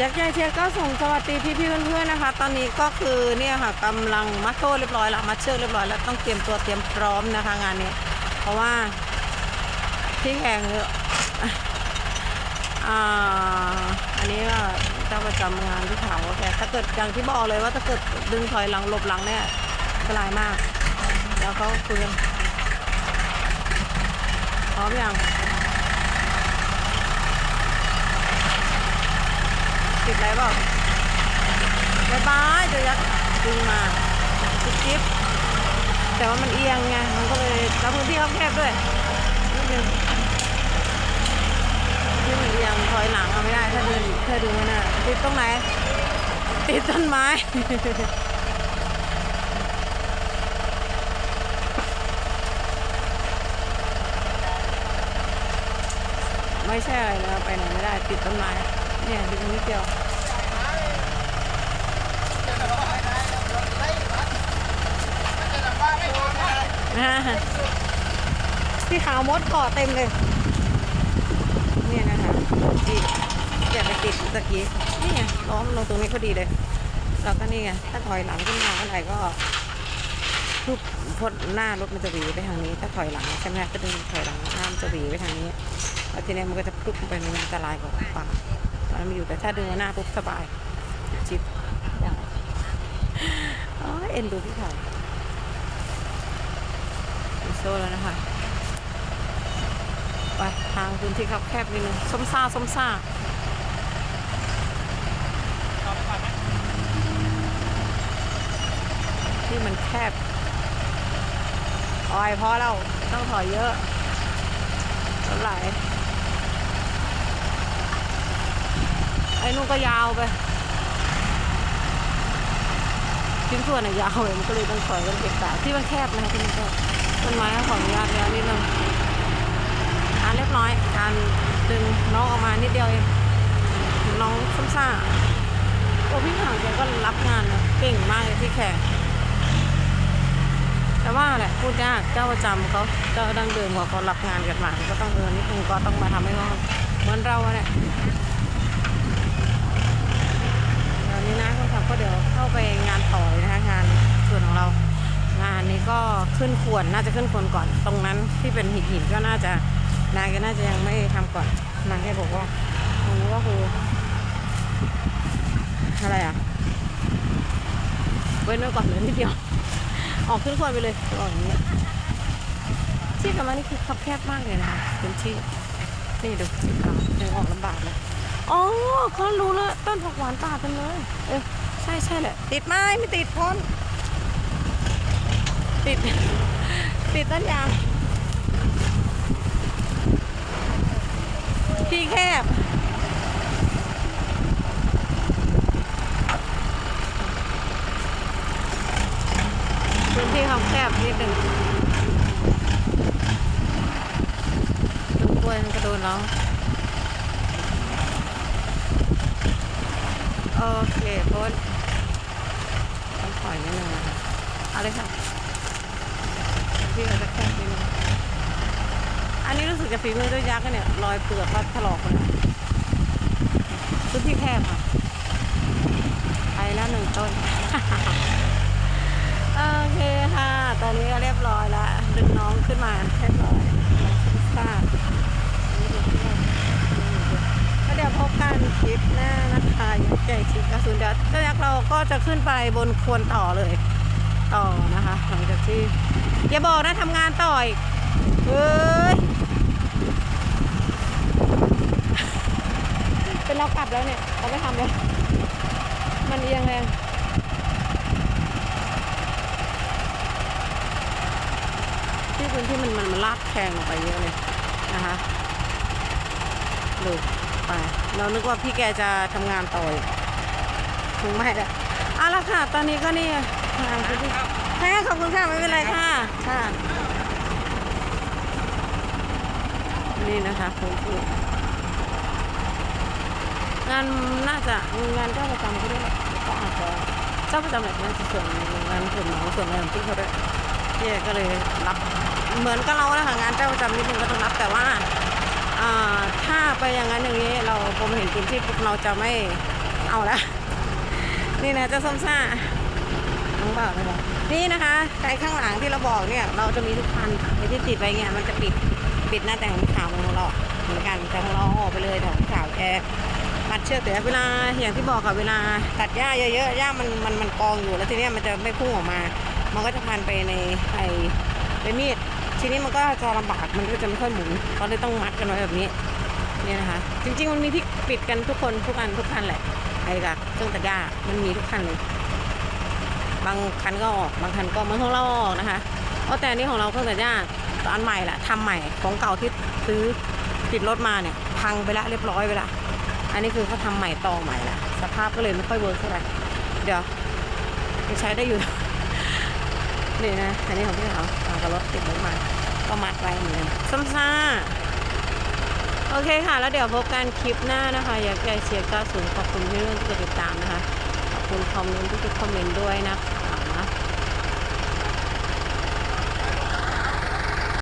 ยักษ์ใหญ่เทียก็ส่งสวัสดีพี่พี่ๆเพื่อนๆนะคะ ตอนนี้ก็คือเนี่ยค่ะกำลังมัดโซ่เรียบร้อยแล้วมัดเชือกเรียบร้อยแล้วต้องเตรียมตัวเตรียมพร้อมนะคะ งานนี้ เพราะว่าพี่แข่งอ่าอันนี้ก็เจ้าประจำงานที่เขาแกถ้าเกิดอย่างที่บอกเลยว่าถ้าเกิดดึงถอยหลังหลบหลังเนี่ยอันตรายมาก แล้วเขาคุยกันพร้อมยัง ติดอะไรเปล่าบายบายเดี๋ยวยัดดึงมาจิ๊บจิ๊บแต่ว่ามันเอียงไง มันก็เลยแล้วพื้นที่เขาแคบด้วยนิดนึงที่มันเอียงถอยหลังเอาไม่ได้ถ้าเดินถ้าดึงมันน่ะติดตรงไหน ติดต้นไม้ไม่ใช่อะไรนะไปไหนไม่ได้ติดต้นไม้ เนี่ยดึงนิดเดียวอ่าที่ขาวมดเกาะเต็มเลยเนี่ยนะคะที่อย่าไปติดตะกี้นี่ไงล้อมลงตรงนี้พอดีเลยแล้วก็นี่ไงถ้าถอยหลังขึ้นมาเมื่อไหร่ก็ทุบพดหน้ารถมันจะหวีไปทางนี้ ถ้าถอยหลังใช่ไหมก็ดึงถอยหลังหน้ามันจะหวีไปทางนี้แล้วทีนี้มันก็จะพลุกไปมันอันตรายกว่าปาก มันม่อยู่แต่ถ้าดึงหน้าปุ๊บสบายชิปอย่างอ๋อเอ็นดูพี่เขาโซ่แล้วนะคะไปทางพื้นที่ครับแคบนิดนึงส้มซ่าส้มซ่าที่มันแคบอ้อยพอแล้วต้องถอยเยอะเท่าไหร่ ไอ้นู่นก็ยาวไปชิ้นส่วนน่ะยาวเลยมันก็เลยต้องถอยกันเก็บตาที่มันแคบนะคะที่มันก็ต้นไม้ก็ขออนุญาตแล้วนิดนึงอะเรียบร้อยการดึงน้องออกมานิดเดียวเองน้องซ้ำซ่าโอ้พี่ห่างแกก็รับงานนะเก่งมากเลยที่แข่งแต่ว่าแหละพูดยากเจ้าประจำเขาเจ้าดังเดิมกว่าเขารับงานกันมาก็ต้องเออนิดนึงก็ต้องมาทำให้เขาเหมือนเราเนี่ย นี้นะคนขับก็เดี๋ยวเข้าไปงานต่อเลยนะคะงานส่วนของเรา งานนี้ก็ขึ้นขวนน่าจะขึ้นขวนก่อน ตรงนั้นที่เป็นหินหินก็น่าจะนางก็น่าจะยังไม่ทำก่อนนางแค่บอกว่าตรงนี้ก็คืออะไรอะเว้นไว้ก่อนเลือนิดเดียว ออกขึ้นขวนไปเลยออกอย่างนี้ที่กลับมานี่คือคับแคบมากเลยนะคะพื้นที่นี่ดูสีขาวเดินออกลำบากเลย อ๋อเขารู้แล้วต้นผักหวานป่ากันเลย เออใช่ใช่แหละ ติดไหมไม่ติดพ้นติด ติดต้นยางที่แคบพื้นที่เขาแคบนิดหนึ่งดูกล้วยมันกระโดนแล้วโอ เคพ้นต้องถอยนิดนึงนะคะเอาเลยค่ะพี่เขาจะแคบนิดนึงอันนี้รู้สึกจะฝีมือด้วยยักษ์เนี่ยรอยเปลือกก็ถลอกเลยพื้นที่แคบค่ะไปแล้วหนึ่งต้น โอเคค่ะ ตอนนี้ก็เรียบร้อยแล้ว ดึงน้องขึ้นมาเรียบร้อยทราบก็เดี๋ยวพบกันคลิปหน้านะคะ ดี๋ยวเจ้ายักษ์เราก็จะขึ้นไปบนควนต่อเลย ต่อนะคะหลังจากที่อย่าบอกนะทำงานต่ออีกเฮ้ยเป็นเรากลับแล้วเนี่ยเราไม่ทำเลยมันเอียงแรงที่พื้นที่มันมันมันลากแทงออกไปเยอะเลยนะคะดูไปเรานึกว่าพี่แกจะทำงานต่ออีก คงไม่ละเอาละค่ะ ตอนนี้ก็นี่ทางพื้นที่ค่ะขอบคุณค่ะไม่เป็นไรค่ะค่ะนี่นะคะผมพูดงานน่าจะงานเจ้าประจำเขาด้ก็อาจจะเจ้าประจำแหละน่าจะส่วนงานส่วนของส่วนงานของพี่เขาด้วยพี่ก็เลยรับเหมือนกับเราและค่ะงานเจ้าประจำนิดนึงก็ต้องรับแต่ว่าอ่าถ้าไปอย่างนั้นอย่างนี้เราพอมเห็นพื้นที่ปุ๊บเราจะไม่เอาละ นี่นะเจะส้มซ่าน้องบอกเลยบอกนี่นะคะไอ้ข้างหลังที่เราบอกเนี่ย เราจะมีทุกคันไอ้ที่ติดไว้เนี่ยมันจะปิดปิดหน้าแต่งขาวของเราเหมือนกันแต่ของเราเออกไปเลยแต่ของขาวแค่มัดเชือกแต่เวลาอย่างที่บอกค่ะเวลาตัดหญ้าเยอะๆหญ้ามันมันมันกองอยู่แล้วทีเนี้ยมันจะไม่พุ่งออกมา มันก็จะพันไปในไอ้ใบมีดทีนี้มันก็จะลำบากมันก็จะไม่ค่อยหมุนก็เลยต้องมัดกันไว้แบบนี้เนี่ยนะคะ จริง ๆ มันมีที่ปิดกันทุกคนทุกอันทุกคันแหละ กับเครื่องตัดหญ้ามันมีทุกคันเลย บางคันก็ออกบางคันก็มันของเราออกนะคะเพราะแต่นี้ของเราเครื่องตัดหญ้าอันใหม่ละทำใหม่ของเก่าที่ซื้อติดรถมาเนี่ย พังไปละเรียบร้อยไปละอันนี้คือเขาทำใหม่ต่อใหม่ละสภาพก็เลยไม่ค่อยเวิร์กเท่าไหร่เดี๋ยวยังใช้ได้อยู่นี่นะอันนี้ของพี่เขาเอากับรถติดรถมาก็มัดไว้เหมือนกันซ้ำซ่า โอเคค่ะ แล้วเดี๋ยวพบกันคลิปหน้านะคะ อยากใจเชียร์90ขอบคุณที่เรื่องติดตามนะคะ ขอบคุณคอมเมนต์ทุกๆคอมเมนต์ด้วยนะคะ